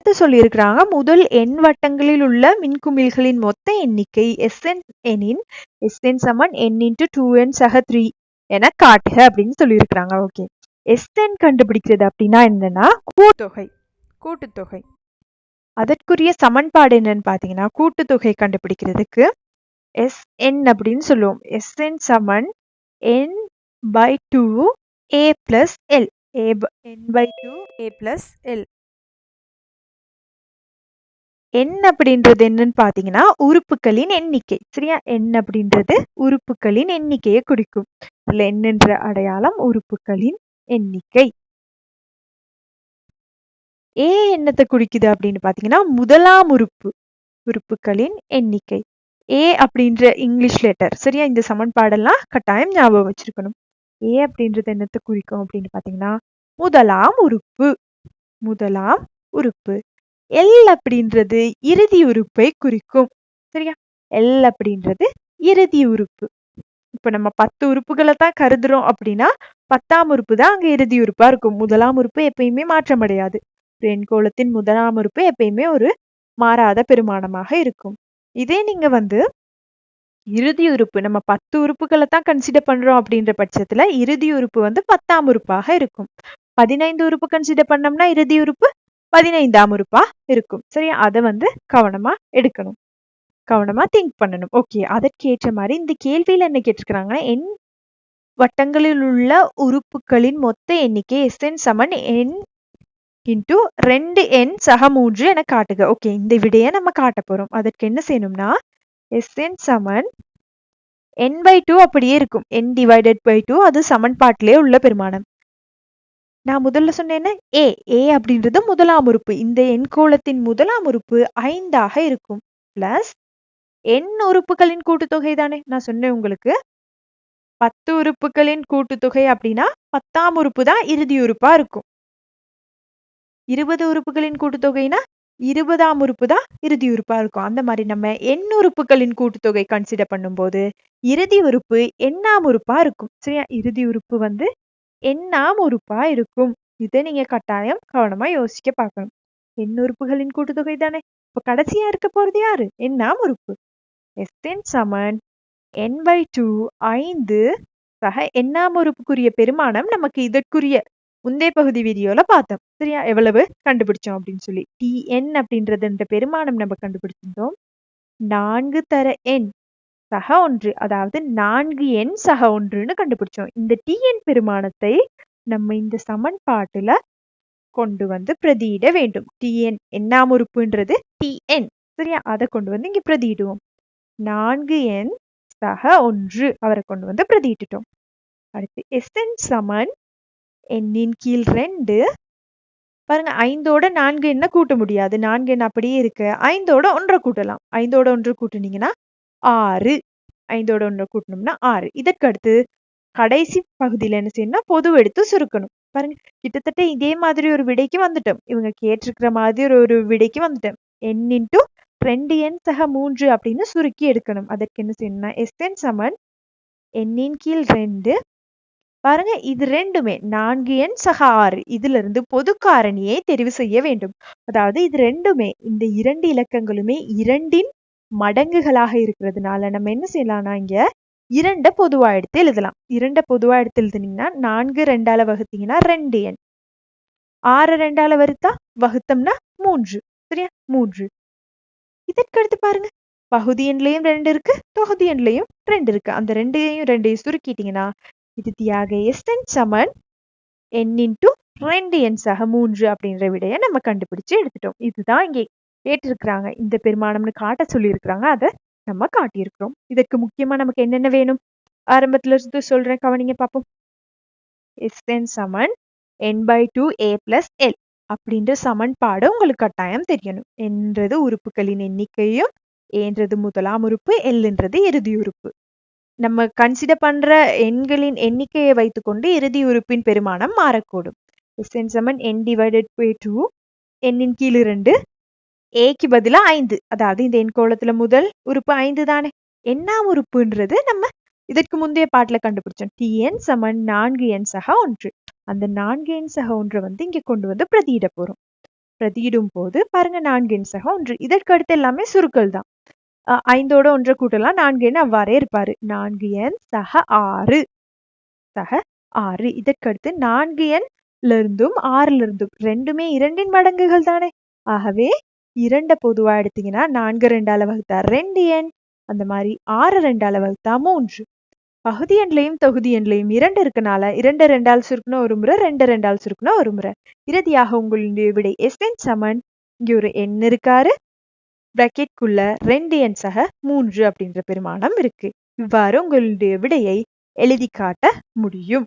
அடுத்து சொல்லியிருக்கிறாங்க. முதல் எண் வட்டங்களில் உள்ள மின்குமிழ்களின் மொத்த எண்ணிக்கை எஸ்என் எனின் எஸ்என் சமன் என் இன்ட்டு டூ என் சக த்ரீ என காட்டுக அப்படின்னு சொல்லியிருக்கிறாங்க. ஓகே எஸ்என் கண்டுபிடிக்கிறது அப்படின்னா என்னன்னா கூட்டுத்தொகை கூட்டுத்தொகை. அதற்குரிய சமன்பாடு என்னன்னு பார்த்தீங்கன்னா கூட்டுத்தொகை கண்டுபிடிக்கிறதுக்கு எஸ்என் அப்படின்னு சொல்லுவோம். SN Saman n by two a plus l a n by two a plus l எண் அப்படின்றது என்னன்னு பார்த்தீங்கன்னா உறுப்புகளின் எண்ணிக்கை. சரியா? எண் அப்படின்றது உறுப்புகளின் எண்ணிக்கையை குறிக்கும். இதுல எண்ணுன்ற அடையாளம் உறுப்புகளின் எண்ணிக்கை. ஏ என்னத்தை குறிக்குது அப்படின்னு பார்த்தீங்கன்னா முதலாம் உறுப்பு உறுப்புகளின் எண்ணிக்கை. ஏ அப்படின்ற இங்கிலீஷ் லெட்டர் சரியா? இந்த சமன்பாடெல்லாம் கட்டாயம் ஞாபகம் வச்சிருக்கணும். ஏ அப்படின்றது என்னத்தை குறிக்கும் அப்படின்னு பார்த்தீங்கன்னா முதலாம் உறுப்பு. முதலாம் உறுப்பு. எல் அப்படின்றது இறுதி உறுப்பை குறிக்கும். சரியா? எல் அப்படின்றது இறுதி உறுப்பு. இப்ப நம்ம பத்து உறுப்புகளை தான் கருதுறோம் அப்படின்னா பத்தாம் உறுப்பு தான் அங்க இறுதி உறுப்பா இருக்கும். முதலாம் உறுப்பு எப்பயுமே மாற்றமடையாது. பெண்கோளத்தின் முதலாம் உறுப்பு எப்பயுமே ஒரு மாறாத பெருமானமாக இருக்கும். இதே நீங்க வந்து இறுதி உறுப்பு நம்ம பத்து உறுப்புகளை தான் கன்சிடர் பண்றோம் அப்படின்ற பட்சத்துல இறுதி உறுப்பு வந்து பத்தாம் உறுப்பாக இருக்கும். பதினைந்து உறுப்பு கன்சிடர் பண்ணோம்னா இறுதி உறுப்பு பதினைந்தாம் உறுப்பா இருக்கும். சரியா? அதை வந்து கவனமா எடுக்கணும். கவனமா திங்க் பண்ணணும். ஓகே அதற்கேற்ற மாதிரி இந்த கேள்வியில என்ன கேட்டிருக்கிறாங்கன்னா என் வட்டங்களில் உள்ள உறுப்புகளின் மொத்த எண்ணிக்கை எஸ்என் சமன் என் இன்டூ ரெண்டு எண் சக மூன்று என காட்டுக. ஓகே இந்த விடையை நம்ம காட்ட போறோம். அதற்கு என்ன செய்யணும்னா எஸ்என் சமன் என் பை டூ அப்படியே இருக்கும். என் டிவைடட் பை டூ அது சமன்பாட்டிலே உள்ள பெருமானம். நான் முதல்ல சொன்னேன்னா ஏ ஏ அப்படின்றது முதலாம் உறுப்பு. இந்த எண்கோளத்தின் முதலாம் உறுப்பு ஐந்தாக இருக்கும். பிளஸ் எண் உறுப்புகளின் கூட்டுத்தொகை தானே? நான் சொன்னேன் உங்களுக்கு. பத்து உறுப்புகளின் கூட்டுத்தொகை அப்படின்னா பத்தாம் உறுப்பு தான் இறுதி உறுப்பா இருக்கும். இருபது உறுப்புகளின் கூட்டுத்தொகைனா இருபதாம் உறுப்பு தான் இறுதி உறுப்பா இருக்கும். அந்த மாதிரி நம்ம எண் உறுப்புகளின் கூட்டுத்தொகை கன்சிடர் பண்ணும்போது இறுதி உறுப்பு எண்ணாம் உறுப்பா இருக்கும். சரியா? இறுதி உறுப்பு வந்து எண்ணாம் உறுப்பா இருக்கும். இதை நீங்க கட்டாயம் கவனமா யோசிக்க பார்க்கணும். எண் உறுப்புகளின் கூட்டுத்தொகை தானே? இப்ப கடைசியா இருக்க போறது யாரு? எண்ணாம் உறுப்பு. எஸ்என் சமன். என் பை டூ ஐந்து சக எண்ணாம் உறுப்புக்குரிய பெருமானம் நமக்கு இதற்குரிய முந்தைய பகுதி வீடியோல பார்த்தோம். சரியா? எவ்வளவு? கண்டுபிடிச்சோம் அப்படின்னு சொல்லி. டிஎன் அப்படின்றதுன்ற பெருமானம் நம்ம கண்டுபிடிச்சிருந்தோம். நான்கு தர எண் சக ஒன்று அதாவது நான்கு எண் சக ஒன்றுன்னு கண்டுபிடிச்சோம். இந்த டிஎன் பெருமானத்தை நம்ம இந்த சமன்பாட்டுல கொண்டு வந்து பிரதியிட வேண்டும். டிஎன் என்னாம் உறுப்புன்றது டிஎன் சரியா? அதை கொண்டு வந்து இங்க பிரதியிடுவோம். நான்கு எண் சக ஒன்று அவரை கொண்டு வந்து பிரதியிட்டுட்டோம். அடுத்து எஸ்என் சமன் எண்ணின் கீழ் ரெண்டு. பாருங்க ஐந்தோட நான்கு எண்ணை கூட்ட முடியாது? நான்கு எண் அப்படியே இருக்கு. ஐந்தோட ஒன்றை கூட்டலாம். ஐந்தோட ஒன்று கூட்டினீங்கன்னா ஆறு. ஐந்தோட ஒன்று கூட்டணும்னா ஆறு. இதற்கு அடுத்து கடைசி பகுதியில் என்ன செய்யணும்னா பொது எடுத்து சுருக்கணும். பாருங்க கிட்டத்தட்ட இதே மாதிரி ஒரு விடைக்கு வந்துட்டோம். இவங்க கேட்டிருக்கிற மாதிரி ஒரு ஒரு விடைக்கு வந்துட்டோம். என் இன்ட்டு ரெண்டு எண் சக மூன்று அப்படின்னு சுருக்கி எடுக்கணும். அதற்கு என்ன செய்யணும்னா எஸ்என் சமன் எண்ணின் கீழ் ரெண்டு. பாருங்க இது ரெண்டுமே நான்கு எண் சக ஆறு. இதுல இருந்து பொது காரணியை தெரிவு செய்ய வேண்டும். அதாவது இது ரெண்டுமே இந்த இரண்டு இலக்கங்களுமே இரண்டின் மடங்குகளாக இருக்கிறதுனால நம்ம என்ன செய்யலாம்னா இங்க இரண்டை பொதுவா எடுத்து எழுதலாம். இரண்டை பொதுவா எடுத்து எழுதுனீங்கன்னா நான்கு ரெண்டால வகுத்தீங்கன்னா ரெண்டு எண். ஆறு ரெண்டால வகுத்தா வகுத்தம்னா மூன்று. சரியா? மூன்று. இதற்கு அடுத்து பாருங்க. பகுதி எண்லையும் ரெண்டு இருக்கு தொகுதி எண்லையும் ரெண்டு இருக்கு. அந்த ரெண்டையும் ரெண்டையும் சுருக்கிட்டீங்கன்னா இறுதியாக எஸ்டன் சமன் என் இன்ட்டு ரெண்டு எண் சக மூன்று அப்படின்ற விடையை நம்ம கண்டுபிடிச்சு எடுத்துட்டோம். இதுதான் இங்கே கேட்டிருக்கிறாங்க இந்த பெருமானம்னு காட்ட சொல்லியிருக்கிறாங்க. அதை நம்ம காட்டியிருக்கிறோம். இதற்கு முக்கியமா நமக்கு என்னென்ன வேணும்? ஆரம்பத்துல இருந்து சொல்றேன். கவனிங்க பார்ப்போம். S S n Saman n by two a plus l அப்படின்ற சமன்பாடு உங்களுக்கு கட்டாயம் தெரியணும். என்றது உறுப்புகளின் எண்ணிக்கையும் ஏன்றது முதலாம் உறுப்பு எல்ன்றது இறுதி உறுப்பு. நம்ம கன்சிடர் பண்ற எண்களின் எண்ணிக்கையை வைத்துக்கொண்டு இறுதி உறுப்பின் பெருமானம் மாறக்கூடும். எஸ் என் சமன் என் டிவைடட் பை டூ எண்ணின் கீழ் இரண்டு ஏக்கு பதிலா ஐந்து. அதாவது இந்த எண் கோலத்துல முதல் உறுப்பு ஐந்து தானே. என்ன உறுப்புன்றது நம்ம இதற்கு முந்தைய பாட்டுல கண்டுபிடிச்சோம். டிஎன் சமன் நான்கு எண் சக ஒன்று. அந்த நான்கு எண் சக ஒன்றை வந்து இங்க கொண்டு வந்து பிரதியிட போறோம். பிரதியிடும் போது பாருங்க நான்கு எண் சக ஒன்று. இதற்கு அடுத்து எல்லாமே சுருக்கள் தான். ஐந்தோட ஒன்றை கூட்டலாம். நான்கு எண் அவ்வாறே இருப்பாரு. நான்கு எண் சக ஆறு. சக ஆறு. இதற்கடுத்து நான்கு எண்ல இருந்தும் ஆறுல இருந்தும் ரெண்டுமே இரண்டின் மடங்குகள் தானே. ஆகவே இரண்டை பொதுவாக எடுத்தீங்கன்னா நான்கு ரெண்டால வகுத்தா ரெண்டு எண் அந்த மாதிரி ஆறு ரெண்டால வகுத்தா மூன்று. பகுதி எண்லையும் தொகுதி எண்லையும் இரண்டு இருக்கனால இரண்டு ரெண்டால் சுருக்கணும் ஒரு முறை ரெண்டு ரெண்டால் சுருக்கணும் ஒரு முறை. இறுதியாக உங்களுடைய விடை எஸ் என் சமன். இங்க ஒரு எண் இருக்காரு. பிரக்கெட்குள்ள ரெண்டு எண் சக மூன்று அப்படின்ற பெருமானம் இருக்கு. இவ்வாறு உங்களுடைய விடையை எழுதி காட்ட முடியும்.